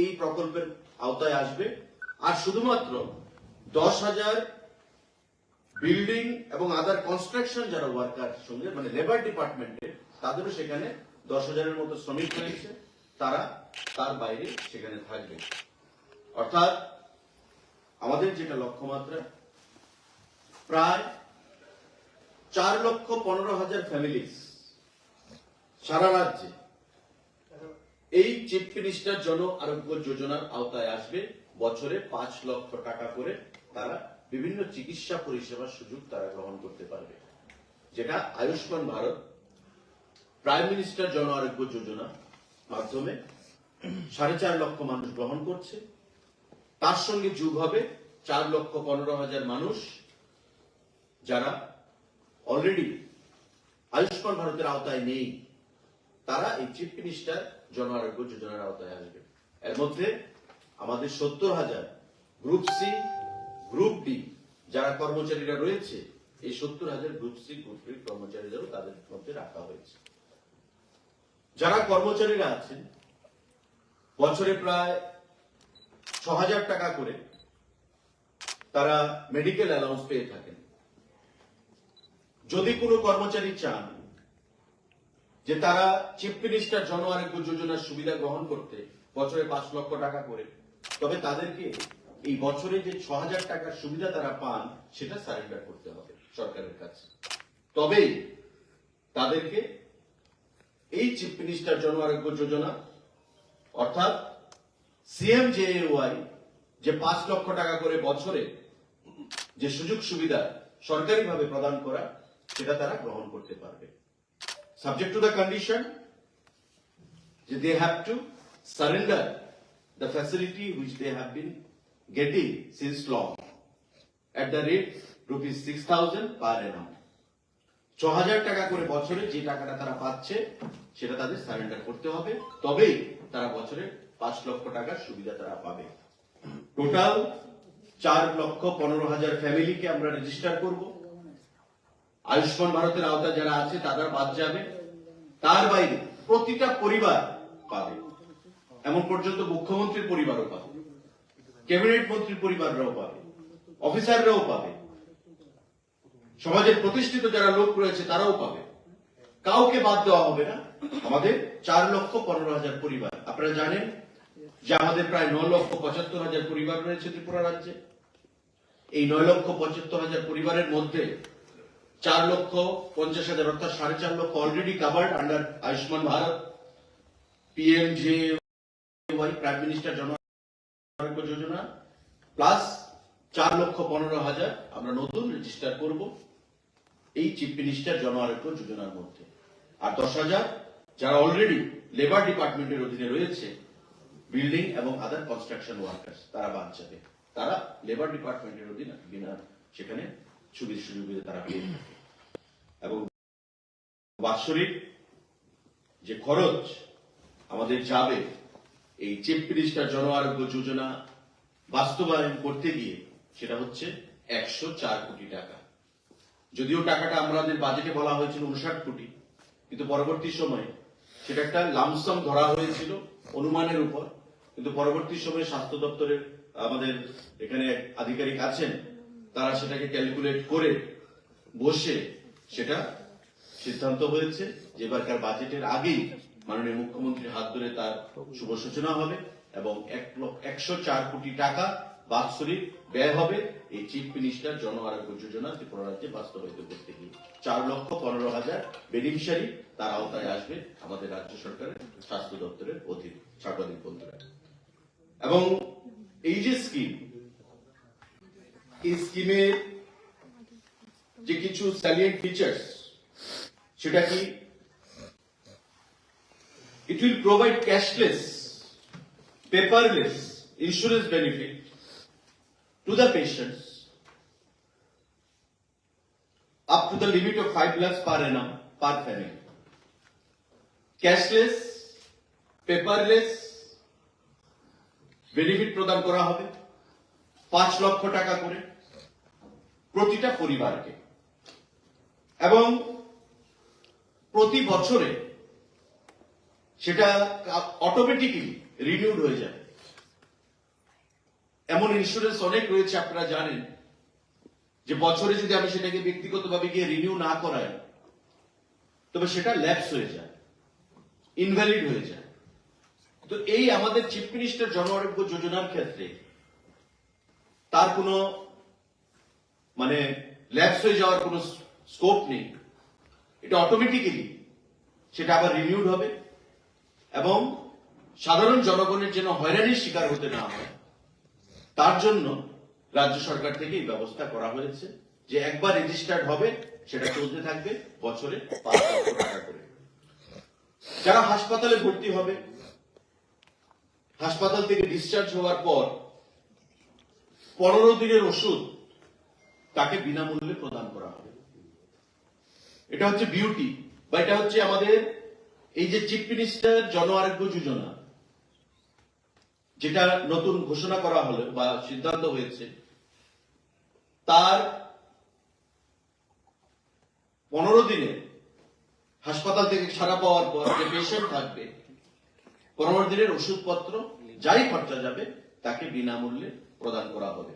এই প্রকল্পের আওতায় আসবে। আর শুধুমাত্র দশ হাজার বিল্ডিং এবং আদার কনস্ট্রাকশন যারা ওয়ার্কার সঙ্গে মানে লেবার ডিপার্টমেন্টে তাদেরও সেখানে দশ হাজারের মতো শ্রমিক রয়েছে। তারা তার বাইরে সেখানে থাকবে। অর্থাৎ আমাদের যেটা লক্ষ্যমাত্রা, প্রায় চার লক্ষ পনেরো হাজার ফ্যামিলিস সারা রাজ্যে এই চিফ মিনিস্টার জন আরোগ্য যোজনার আওতায় আসবে। বছরে পাঁচ লক্ষ টাকা করে তারা বিভিন্ন চিকিৎসা পরিষেবার সুযোগ তারা গ্রহণ করতে পারবে। যেটা আয়ুষ্মান ভারত, প্রাইম মিনিস্টার জন আরোগ্য যোজনা মাধ্যমে সাড়ে চার লক্ষ মানুষ গ্রহণ করছে। তার সঙ্গে যুগ হবে চার লক্ষ পনেরো হাজার মানুষ যারা অলরেডি আয়ুষ্মান ভারতের আওতায় নেই। তারা এই চিফ মিনিস্টার জন আরোগ্য যোজনার আওতায় আসবে। এর মধ্যে আমাদের সত্তর হাজার গ্রুপ সি গ্রুপ ডি যারা কর্মচারীরা রয়েছে, এই সত্তর হাজার গ্রুপ সি গ্রুপ ডি কর্মচারীদেরও তাদের মধ্যে রাখা হয়েছে। যারা কর্মচারীরা আছেন, বছরে প্রায় ছ হাজার টাকা করে তারা মেডিকেল অ্যালাউন্স পেয়ে থাকেন। যদি কোনো কর্মচারী চান যে তারা চিফ মিনিস্টার জন আরোগ্য যোজনার সুবিধা গ্রহণ করতে বছরে পাঁচ লক্ষ টাকা করে। তবে তাদেরকে এই বছরে যে ছ হাজার টাকার সুবিধা তারা পান, সেটা সারেন্ডার করতে হবে সরকারের কাছে। তবেই তাদেরকে এই চিফ মিনিস্টার জন আরোগ্য যোজনা, অর্থাৎ সিএম জেএওয়াই যে পাঁচ লক্ষ টাকা করে বছরে যে সুযোগ সুবিধা সরকারিভাবে প্রদান করা, সেটা তারা গ্রহণ করতে পারবে। Subject to the condition they have to surrender the facility which they have been getting since long. At the rate, rupees 6000 per annum. ছ হাজার টাকা করে বছরে যে টাকাটা তারা পাচ্ছে, সেটা তাদের সারেন্ডার করতে হবে। তবেই তারা বছরে পাঁচ লক্ষ টাকার সুবিধা তারা পাবে। টোটাল চার লক্ষ পনেরো হাজার ফ্যামিলিকে আমরা রেজিস্টার করব। আয়ুষ্মান ভারতের আওতায় যারা আছে, তারা বাদ যাবে। তার বাইরে প্রতিটা পরিবার পাবে। এমন পর্যন্ত মুখ্যমন্ত্রীর পরিবারও পাবে। ক্যাবিনেট মন্ত্রীর পরিবাররাও পাবে। অফিসাররাও পাবে। সমাজের প্রতিষ্ঠিত যারা লোক রয়েছে তারাও পাবে। কাউকে বাদ দেওয়া হবে না। আমাদের চার লক্ষ পনেরো হাজার পরিবার। আপনারা জানেন যে আমাদের প্রায় নয় লক্ষ পঁচাত্তর হাজার পরিবার রয়েছে ত্রিপুরা রাজ্যে। এই নয় লক্ষ পঁচাত্তর হাজার পরিবারের মধ্যে চার লক্ষ পঞ্চাশ হাজার, অর্থাৎ সাড়ে চার lakh already covered under Ayushman Bharat PM J Y prime minister Jan Arogya Yojana plus চার লক্ষ পনেরো হাজার আমরা নতুন রেজিস্টার করব এই চিফ মিনিস্টার জন আরোগ্য যোজনার মধ্যে। আর দশ হাজার যারা অলরেডি লেবার ডিপার্টমেন্টের অধীনে রয়েছে বিল্ডিং এবং আদার কনস্ট্রাকশন ওয়ার্কার্স তারা বাদ যাবে। তারা লেবার ডিপার্টমেন্টের অধীনে, বিনা সেখানে সুবিধা সুযোগ তারা পেয়ে থাকে। এবং বাৎসরিক যে খরচ আমাদের যাবে, এই মিনিস্টার জন আরোগ্য যোজনা বাস্তবায়ন করতে গিয়ে সেটা হচ্ছে একশো চার কোটি টাকা। যদিও টাকাটা আমাদের বাজেটে বলা হয়েছিল উনষাট কোটি, কিন্তু পরবর্তী সময়ে সেটা একটা লামসম ধরা হয়েছিল অনুমানের উপর। কিন্তু পরবর্তী সময়ে স্বাস্থ্য দপ্তরের আমাদের এখানে আধিকারিক আছেন তারা সেটাকে ক্যালকুলেট করে বসে সেটা সিদ্ধান্ত হয়েছে যে এবারকার বাজেটের আগেই মাননীয় মুখ্যমন্ত্রীর হাত ধরে তার শুভ সূচনা হবে এবং এক একশো চার কোটি টাকা বাৎসরিক ব্যয় হবে। এই চিফ মিনিস্টার জন আরোগ্য যোজনা ত্রিপুরা রাজ্যে বাস্তবায়িত করতে গিয়ে চার লক্ষ পনেরো হাজার বেনিফিশিয়ারি তার আওতায় আসবে আমাদের রাজ্য সরকারের স্বাস্থ্য দপ্তরের অধীন সাংবাদিক বন্ধুরা। এবং এই যে স্কিম এই স্কিমের যে কিছু স্যালিয়েন্ট ফিচার্স সেটা কি? It will provide cashless paperless insurance benefit to the patients up to the limit of 5 lakhs per annum per family. Cashless, paperless, benefit প্রদান করা হবে। পাঁচ লক্ষ টাকা করে। প্রতিটা পরিবারকে। এবং প্রতি বছরে সেটা অটোমেটিকলি রিনিউড হয়ে যাবে এমন ইন্স্যুরেন্স অনেক রয়েছে, আপনারা জানেন, যে বছরে যদি আমি সেটাকে ব্যক্তিগতভাবে গিয়ে রিনিউ না করাই, তবে সেটা ল্যাপস হয়ে যায় ইনভ্যালিড হয়ে যায়। তো এই আমাদের চিফ মিনিস্টার জন আরোগ্য যোজনার ক্ষেত্রে তার কোনো মানে ল্যাপস হয়ে যাওয়ার কোনো স্কোপ নেই। এটা অটোমেটিক্যালি সেটা আবার রিনিউড হবে এবং সাধারণ জনগণের যেন হয়রানির শিকার হতে না হয়, তার জন্য রাজ্য সরকার থেকে এই ব্যবস্থা করা হয়েছে যে একবার রেজিস্টার্ড হবে, সেটা চলতে থাকবে বছরে পাঁচ লক্ষ টাকা করে। যারা হাসপাতালে ভর্তি হবে, হাসপাতাল থেকে ডিসচার্জ হওয়ার পর পনেরো দিনের ওষুধ তাকে বিনামূল্যে প্রদান করা হবে। এটা হচ্ছে বিউটি বা এটা হচ্ছে আমাদের এই যে চিফ মিনিস্টার জন আরোগ্য যোজনা, যেটা নতুন ঘোষণা করা হলো বা সিদ্ধান্ত হয়েছে, তার পনেরো দিনে হাসপাতাল থেকে ছাড়া পাওয়ার পর যে পেশেন্ট থাকবে, পনেরো দিনের ওষুধপত্র, যাই খরচা যাবে, তাকে বিনামূল্যে প্রদান করা হবে।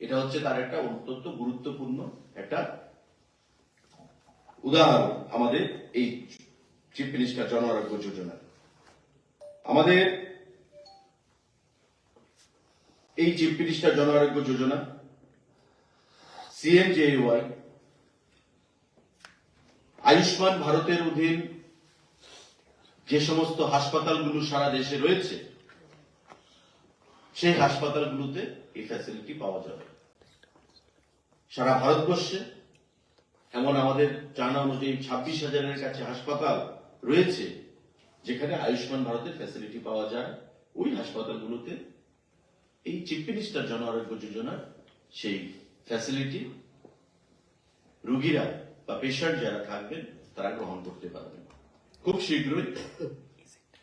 এটা হচ্ছে তার একটা অত্যন্ত গুরুত্বপূর্ণ একটা উদাহরণ আমাদের এই চিফ মিনিস্টার জন আরোগ্য যোজনা। আমাদের এই চিফ মিনিস্টার জন আরোগ্য যোজনা সিএমজেওয়াই আয়ুষ্মান ভারতের অধীন যে সমস্ত হাসপাতালগুলো সারা দেশে রয়েছে সেই হাসপাতালগুলোতে এই ফ্যাসিলিটি পাওয়া যাবে। সারা ভারতবর্ষে, এমন আমাদের জানা অনুযায়ী ছাব্বিশ হাজারের কাছে হাসপাতাল রয়েছে, যেখানে আয়ুষ্মান ভারতের ফ্যাসিলিটি পাওয়া যায়। ওই হাসপাতালগুলোতে এই চিফ মিনিস্টার জন আরোগ্য যোজনার সেই ফ্যাসিলিটি রুগীরা বা পেশেন্ট যারা থাকবেন, তারা গ্রহণ করতে পারবেন। খুব শীঘ্রই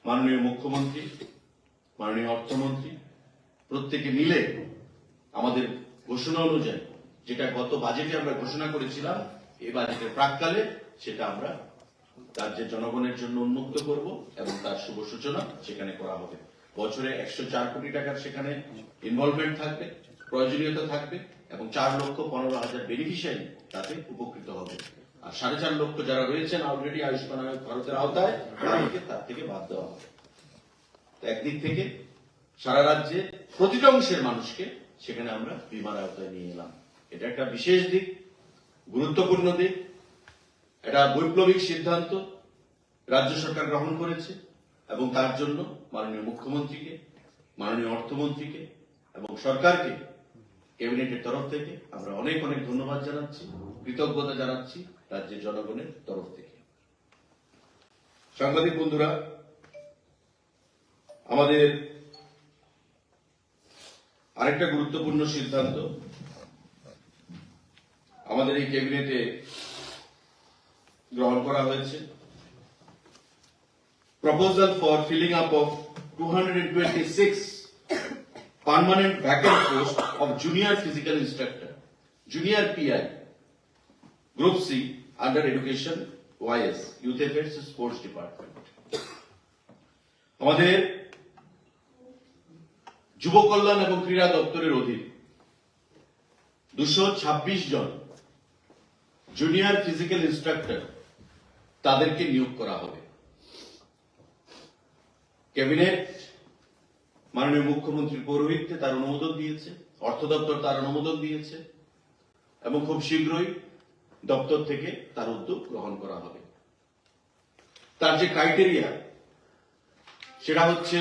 মাননীয় মুখ্যমন্ত্রী, মাননীয় অর্থমন্ত্রী প্রত্যেকে মিলে আমাদের ঘোষণা অনুযায়ী, যেটা গত বাজেটে আমরা ঘোষণা করেছিলাম এই বাজেটের প্রাককালে সেটা আমরা রাজ্যের জনগণের জন্য উন্মুক্ত করব এবং তার শুভ সূচনা সেখানে করা হবে। বছরে একশো চার কোটি টাকার সেখানে ইনভলভমেন্ট থাকবে, প্রয়োজনীয়তা থাকবে এবং চার লক্ষ পনেরো হাজার বেনিফিশিয়ারি তাতে উপকৃত হবে। আর সাড়ে চার লক্ষ যারা রয়েছেন অলরেডি আয়ুষ্মান ভারতের আওতায় তার থেকে বাদ দেওয়া হবে। একদিক থেকে সারা রাজ্যে প্রতিটা অংশের মানুষকে সেখানে আমরা বিমার আওতায় নিয়ে এলাম। এটা একটা বিশেষ দিক, গুরুত্বপূর্ণ দিক। এটা বৈপ্লবিক সিদ্ধান্ত রাজ্য সরকার গ্রহণ করেছে এবং তার জন্য মাননীয় মুখ্যমন্ত্রীকে, মাননীয় অর্থমন্ত্রীকে এবং সরকারকে, ক্যাবিনেটের তরফ থেকে আমরা অনেক অনেক ধন্যবাদ জানাচ্ছি, কৃতজ্ঞতা জানাচ্ছি রাজ্যের জনগণের তরফ থেকে। সাংবাদিক বন্ধুরা, আমাদের আরেকটা গুরুত্বপূর্ণ সিদ্ধান্ত। আমাদের এই ক্যাবিনেটে গ্রহণ করা হয়েছে। Proposal for filling up of two permanent vacant post of junior physical instructor, junior PI, group C, under education YS youth affairs, sports department. আমাদের যুব কল্যাণ এবং ক্রীড়া দপ্তরের অধীন। দুশো ছাব্বিশ জন জুনিয়র ফিজিক্যাল ইনস্ট্রাক্টর তাদেরকে নিয়োগ করা হবে। ক্যাবিনেট মাননীয় মুখ্যমন্ত্রীর পৌরোহিত্যে তার অনুমোদন দিয়েছে, অর্থ দপ্তর তার অনুমোদন দিয়েছে, এবং খুব শীঘ্রই দপ্তর থেকে তার উদ্যোগ গ্রহণ করা হবে। তার যে ক্রাইটেরিয়া সেটা হচ্ছে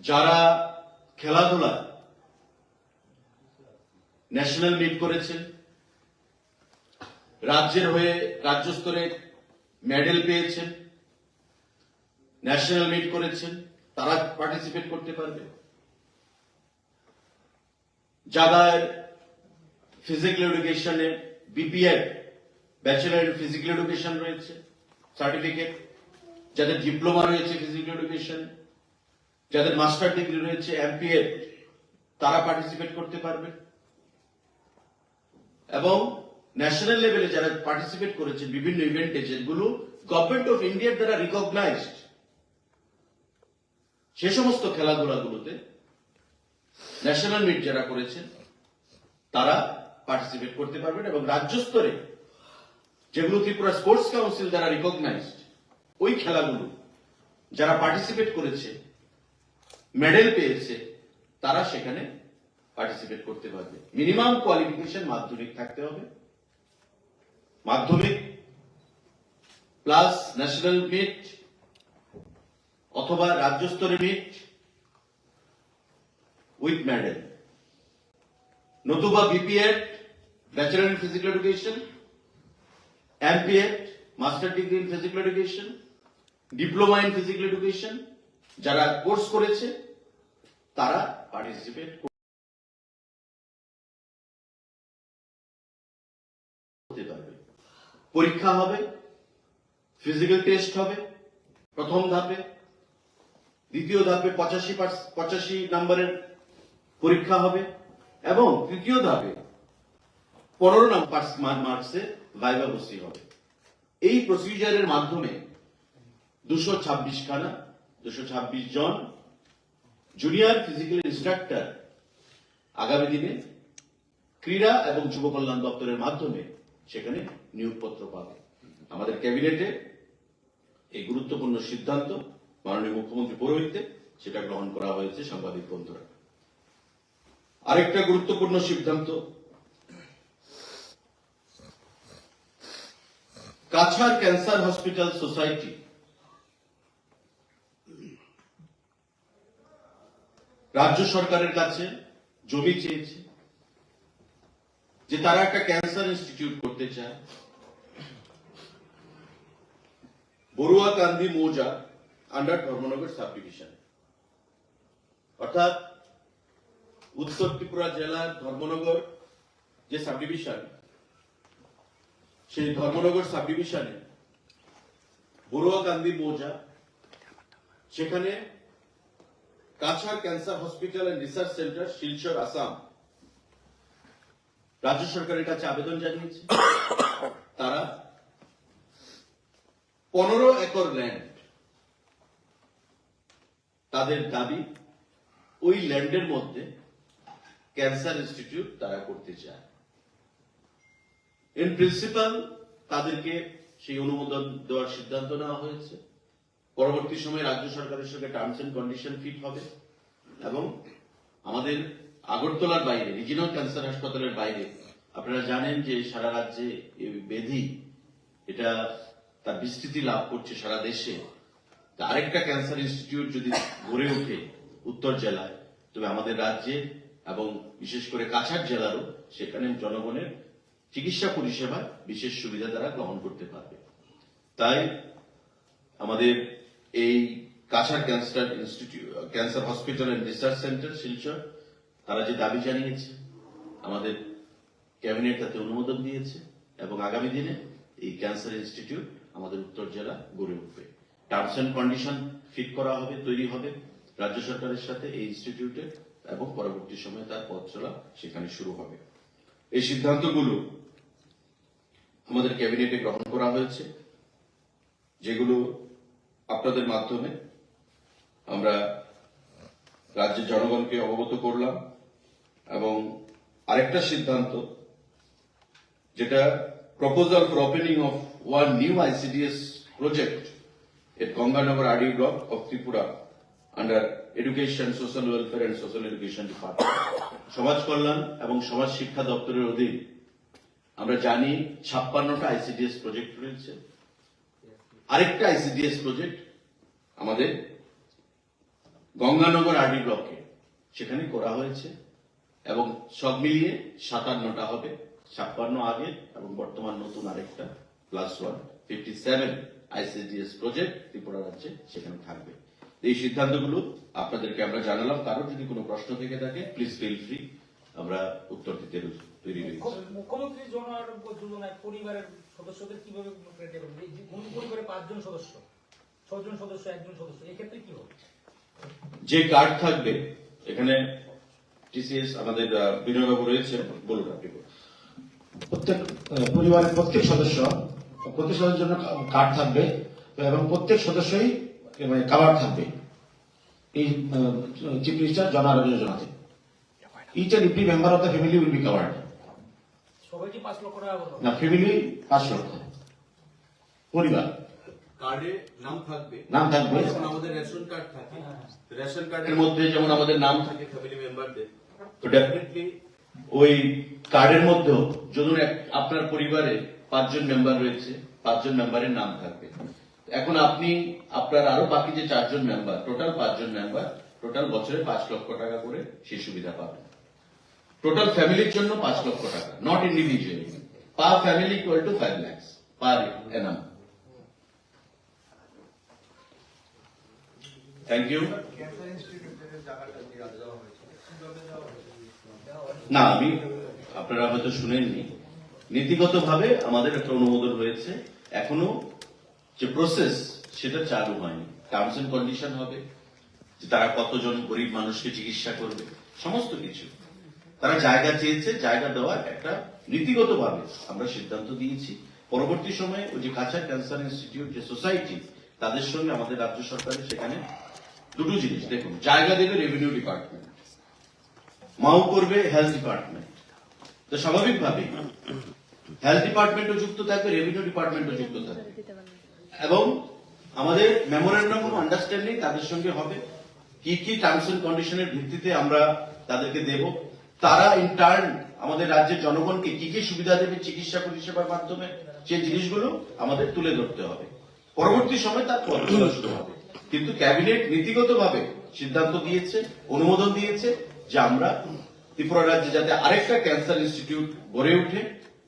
যারা খেলাধুলা ন্যাশনাল মিট করেছেন রাজ্যের হয়ে রাজ্য স্তরে মেডেল পেয়েছেন ন্যাশনাল মিট করেছেন তারা পার্টিসিপেট করতে পারবে। যাদের physical এডুকেশনে BPEd bachelor in physical education রয়েছে সার্টিফিকেট যাদের ডিপ্লোমা রয়েছে ফিজিক্যাল এডুকেশন যাদের মাস্টার ডিগ্রি রয়েছে এমপিএড তারা পার্টিসিপেট করতে পারবে। এবং ন্যাশনাল লেভেলে যারা পার্টিসিপেট করেছে বিভিন্ন ইভেন্টে যেগুলো গভর্নমেন্ট অফ ইন্ডিয়ার দ্বারা রিকগনাইজড সে সমস্ত খেলাধুলাগুলোতে ন্যাশনাল মিট যারা করেছেন, তারা পার্টিসিপেট করতে পারবেন এবং রাজ্য স্তরে যেগুলো ত্রিপুরা স্পোর্টস কাউন্সিল দ্বারা রিকগনাইজড ওই খেলাগুলো যারা পার্টিসিপেট করেছে মেডেল পেয়েছে, তারা সেখানে পার্টিসিপেট করতে পারবে। মিনিমাম কোয়ালিফিকেশন মাধ্যমিক থাকতে হবে। মাধ্যমিক প্লাস ন্যাশনাল মিট অথবা রাজ্য স্তরে মিট উইথ মেডেল নতুবা BPEd bachelor in physical education MPEd master degree in physical education diploma in physical education যারা কোর্স করেছে, তারা পার্টিসিপেট করতে পারবে। পরীক্ষা হবে ফিজিক্যাল টেস্ট হবে, প্রথম ধাপে, দ্বিতীয় ধাপে পঁচাশি পঁচাশি নম্বরের পরীক্ষা হবে, এবং তৃতীয় ধাপে পনেরো নম্বর মার্কসে ভাইবা বসি হবে। এই প্রসিজারের মাধ্যমে দুশো ছাব্বিশ খানা দুশো ছাব্বিশ জন জুনিয়র ফিজিক্যাল ইনস্ট্রাক্টর আগামী দিনে ক্রীড়া এবং যুব কল্যাণ দপ্তরের মাধ্যমে সেখানে নিয়োগপত্র পাবে। আমাদের ক্যাবিনেটে এই গুরুত্বপূর্ণ সিদ্ধান্ত মাননীয় মুখ্যমন্ত্রী পৌরোহিত্যে সেটা গ্রহণ করা হয়েছে সাংবাদিক বন্ধুরা। আরেকটা গুরুত্বপূর্ণ সিদ্ধান্ত, কাছাড় ক্যান্সার হসপিটাল সোসাইটি রাজ্য সরকারের কাছে জমি চেয়েছে, যে তারা একটা ক্যান্সার ইনস্টিটিউট করতে চায়। বড়ুয়া কান্দি মৌজা আন্ডার ধর্মনগর সাব ডিভিশন অর্থাৎ উত্তর ত্রিপুরা জেলার ধর্মনগর যে সাব ডিভিশন সেই ধর্মনগর সাব ডিভিশনে বড়ুয়া কান্দি মৌজা, সেখানে Cachar cancer hospital and research centre, Silchar, Assam. রাজ্য সরকারের কাছে আবেদন জানিয়েছে। তারা পনেরো একর ল্যান্ড তাদের দাবি, ওই ল্যান্ডের মধ্যে ক্যান্সার ইনস্টিটিউট তারা করতে চায়। ইন প্রিন্সিপাল তাদেরকে সেই অনুমোদন দেওয়ার সিদ্ধান্ত নেওয়া হয়েছে। পরবর্তী সময়ে রাজ্য সরকারের সঙ্গে টার্মস এন্ড কন্ডিশন ফিট হবে এবং আমাদের আগরতলার বাইরে রিজিনাল ক্যান্সার হাসপাতালের বাইরে, আপনারা জানেন যে সারা রাজ্যে ব্যাধি, এটা তার বিস্তৃতি লাভ করছে সারা দেশে। আরেকটা ক্যান্সার ইনস্টিটিউট যদি গড়ে ওঠে উত্তর জেলায়, তবে আমাদের রাজ্যে এবং বিশেষ করে কাছাড় জেলারও সেখানে জনগণের চিকিৎসা পরিষেবা বিশেষ সুবিধা তারা গ্রহণ করতে পারবে। তাই আমাদের এই Cachar cancer institute cancer hospital and research centre, Silchar, তারা যে দাবি জানিয়েছে, আমাদের ক্যাবিনেট তাতে অনুমোদন দিয়েছে, এবং আগামী দিনে এই ক্যান্সার ইনস্টিটিউট আমাদের উত্তর জেলা গড়ে উঠবে। টার্মস এন্ড কন্ডিশন ফিট করা হবে, তৈরি হবে রাজ্য সরকারের সাথে এই ইনস্টিটিউটে, এবং পরবর্তী সময়ে তার পথ চলা সেখানে শুরু হবে। এই সিদ্ধান্তগুলো আমাদের ক্যাবিনেটে গ্রহণ করা হয়েছে, যেগুলো আপনাদের মাধ্যমে আমরা রাজ্যের জনগণকে অবগত করলাম এবং আরেকটা সিদ্ধান্ত, যেটা proposal for opening of one new ICDS project at Ganganagar RD block of Tripura under education social welfare and social education department সমাজ কল্যাণ এবং সমাজ শিক্ষা দপ্তরের অধীন আমরা জানি ছাপ্পান্নটা আইসিডিএস প্রজেক্ট রয়েছে। আরেকটা আইসিডিএস প্রজেক্ট আমাদের গঙ্গানগর আরডি ব্লকে সেখানে করা হয়েছে এবং সব মিলিয়ে সাতান্নটা হবে, ছাপ্পান্ন আগে এবং বর্তমান নতুন আরেকটা plus one fifty seven ICDS project Tripura রাজ্যে সেখানে থাকবে। এই সিদ্ধান্তগুলো আপনাদেরকে আমরা জানালাম। কারোর যদি কোনো প্রশ্ন থেকে থাকে প্লিজ ফিল ফ্রি আমরা উত্তর দিতে তৈরি রয়েছি মুখ্যমন্ত্রী জন আরোগ্য যোজনায় পরিবারের সদস্যদের কীভাবে কোন পরিবারে পাঁচজন সদস্য? ছজন সদস্য একজন সদস্য এক্ষেত্রে কি হবে? যে কার্ড থাকবে এখানে টিসিএস আমাদের বিনয়বাবু রয়েছে বলুন আপনি। প্রত্যেক পরিবারের প্রত্যেক সদস্য প্রত্যেক সদস্যের জন্য কার্ড থাকবে এবং প্রত্যেক সদস্যই মানে কাভার থাকবে। এই চিফ মিনিস্টার জন আরোগ্য যোজনাতে each and every member of the family will be covered. সবাই কি পাঁচ লক্ষ টাকা না ফ্যামিলি পাঁচ লক্ষ। পরিবার। কার্ডে নাম থাকবে। নাম থাকবে। যেমন আমাদের রেশন কার্ড থাকে হ্যাঁ, হ্যাঁ। রেশন কার্ডের মধ্যে যেমন আমাদের নাম থাকে ফ্যামিলি মেম্বারদের তো ডেফিনেটলি ওই কার্ডের মধ্যেও যখন আপনার পরিবারে পাঁচজন মেম্বার রয়েছে পাঁচজন মেম্বারের নাম থাকবে। এখন আপনি আপনার আরও বাকি যে চারজন মেম্বার টোটাল পাঁচজন মেম্বার টোটাল বছরে পাঁচ লক্ষ টাকা করে সেই সুবিধা পাবেন। টোটাল ফ্যামিলির জন্য পাঁচ লক্ষ টাকা not individually per family equal to five lakhs per annum thank you না, আমি, আপনারা হয়তো শুনেননি। নীতিগতভাবে আমাদের একটা অনুমোদন হয়েছে এখনও যে প্রসেস সেটা চালু হয়নি। টার্মস এন্ড কন্ডিশন হবে, যে তারা কতজন গরিব মানুষকে চিকিৎসা করবে, সমস্ত কিছু। তারা জায়গা চেয়েছে, জায়গা দেওয়ার একটা নীতিগতভাবে আমরা সিদ্ধান্ত দিয়েছি। পরবর্তী সময়ে ওই যে কাছাড় ক্যান্সার ইনস্টিটিউট, যে সোসাইটি, তাদের সঙ্গে আমাদের রাজ্য সরকারের সেখানে দুটো জিনিস। দেখুন, জায়গা দেবে রেভিনিউ ডিপার্টমেন্ট মাও করবে হেলথ ডিপার্টমেন্ট তো স্বাভাবিকভাবে হেলথ ডিপার্টমেন্টও যুক্ত থাকবে রেভিনিউ ডিপার্টমেন্টও যুক্ত থাকবে। এবং আমাদের মেমোরেন্ডাম অফ আন্ডারস্ট্যান্ডিং তাদের সঙ্গে হবে। কি কি টার্মস এন্ড কন্ডিশনের ভিত্তিতে আমরা তাদেরকে দেব তারা ইন্টার্ন আমাদের রাজ্যের জনগণকে কি কি সুবিধা দেবে চিকিৎসা পরিষেবার মাধ্যমে সেই জিনিসগুলো আমাদের তুলে ধরতে হবে। পরবর্তী সময় তার পদ্ধতি শুরু হবে। কিন্তু ক্যাবিনেট নীতিগতভাবে সিদ্ধান্ত দিয়েছে, অনুমোদন দিয়েছে যে আমরা ত্রিপুরা রাজ্যে যাতে আরেকটা ক্যান্সার ইনস্টিটিউট গড়ে ওঠে,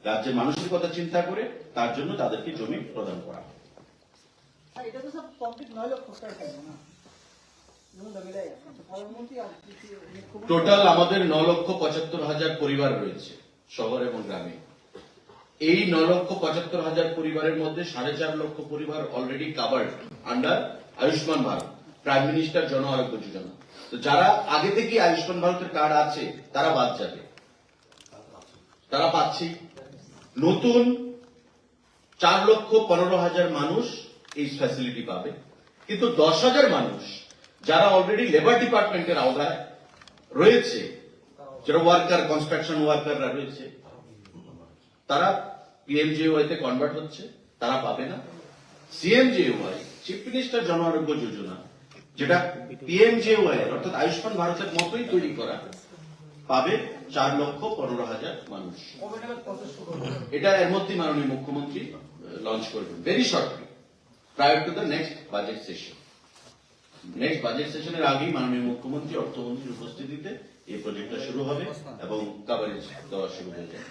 রাজ্যের মানুষের কথা চিন্তা করে তার জন্য তাদেরকে জমি প্রদান করা। এটা তো সব কমপ্লিট নয় যেমন মিলাই আছে পরবর্তী আর কিছু মুখ্যমন্ত্রী টোটাল আমাদের ন লক্ষ পঁচাত্তর হাজার পরিবার রয়েছে, শহর এবং গ্রামে। এই ন লক্ষ পঁচাত্তর হাজার পরিবারের মধ্যে সাড়ে চার লক্ষ পরিবার already covered under Ayushman Bharat prime minister Jan Arogya Yojana তো যারা আগে থেকে আয়ুষ্মান ভারতের কার্ড আছে, তারা বাদ যাবে। তারা পাচ্ছে। নতুন চার লক্ষ পনেরো হাজার মানুষ এই ফ্যাসিলিটি পাবে। কিন্তু দশ হাজার মানুষ যারা অলরেডি লেবার ডিপার্টমেন্টের আওতায় রয়েছে যারা ওয়ার্কার কনস্ট্রাকশন ওয়ার্কাররা রয়েছে, তারা পিএমজেওয়াই তে কনভার্ট হচ্ছে, তারা পাবে না সিএমজেওয়াই চিফ মিনিস্টার জন আরোগ্য যোজনা যেটা পিএমজেওয়াই অর্থাৎ আয়ুষ্মান ভারতের মতোই তৈরি করা, পাবে চার লক্ষ পনেরো হাজার মানুষ? এটা এর মধ্যে মাননীয় মুখ্যমন্ত্রী লঞ্চ করবেন very shortly prior to the next budget session next budget সেশনের আগেই মাননীয় মুখ্যমন্ত্রী অর্থমন্ত্রীর উপস্থিতিতে এই প্রজেক্টটা শুরু হবে এবং কাভারেজ দেওয়া শুরু হয়ে যাবে।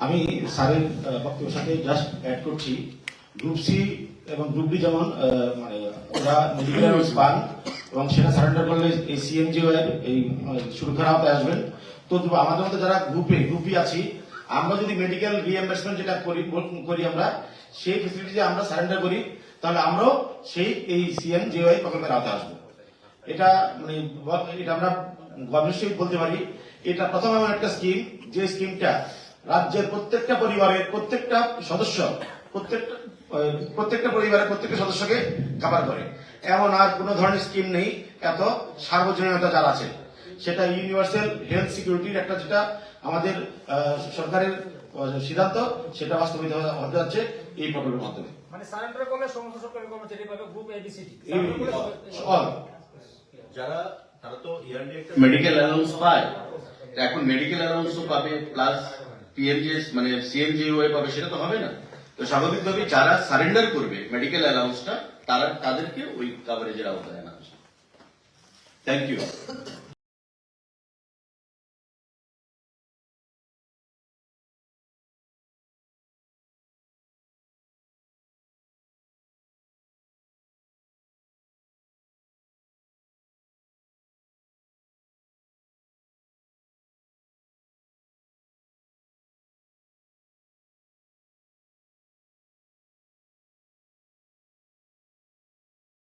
আমি স্যারের বক্তব্যের সাথে জাস্ট অ্যাড করছি গ্রুপ সি এবং গ্রুপ বি যেমন আহ, মানে ওরা মেডিকেল পান এবং সেটা সারেন্ডার করলে এই সিএনজি এই সুরক্ষার আওতায় আসবেন। তো আমাদের মধ্যে যারা গ্রুপে গ্রুপ বি আছি আমরা যদি মেডিকেল রিএম্বার্সমেন্ট যেটা করি করি আমরা সেই ফেসিলিটি যে আমরা সারেন্ডার করি, তাহলে আমরাও সেই এই সিএমজিওয়াই প্রকল্পের আওতায় আসব। এটা মানে এটা আমরা গবেষক বলতে পারি। এটা প্রথম এমন একটা স্কিম যে স্কিমটা রাজ্যের প্রত্যেকটা পরিবারের প্রত্যেকটা সদস্য, প্রত্যেকটা প্রত্যেকটা পরিবারের প্রত্যেকটা সদস্যকে কাভার করে। এমন আর কোনো ধরনের স্কিম নেই, এত সার্বজনীনতা যার আছে। সেটা ইউনিভার্সাল হেলথ সিকিউরিটির একটা যেটা আমাদের সরকারের সিদ্ধান্ত, সেটা বাস্তবিত হতে যাচ্ছে। এই প্রকল্পের মাধ্যমে। মানে সারেন্ডার করলে সমস্ত সরকারি কর্মচারী পাবে গ্রুপ এবিসিডি all. যারা তারা তো ইয়ারলি একটা মেডিকেল অ্যালাউন্স পায়। তো এখন মেডিকেল পাবে প্লাস পিএমজিএস মানে সিএমজিওএ পাবে সেটা তো হবে না। তো স্বাভাবিকভাবে যারা সারেন্ডার করবে মেডিকেল অ্যালাউন্সটা তারা তাদেরকে ওই কাভারেজের আওতায় আনা হচ্ছে থ্যাংক ইউ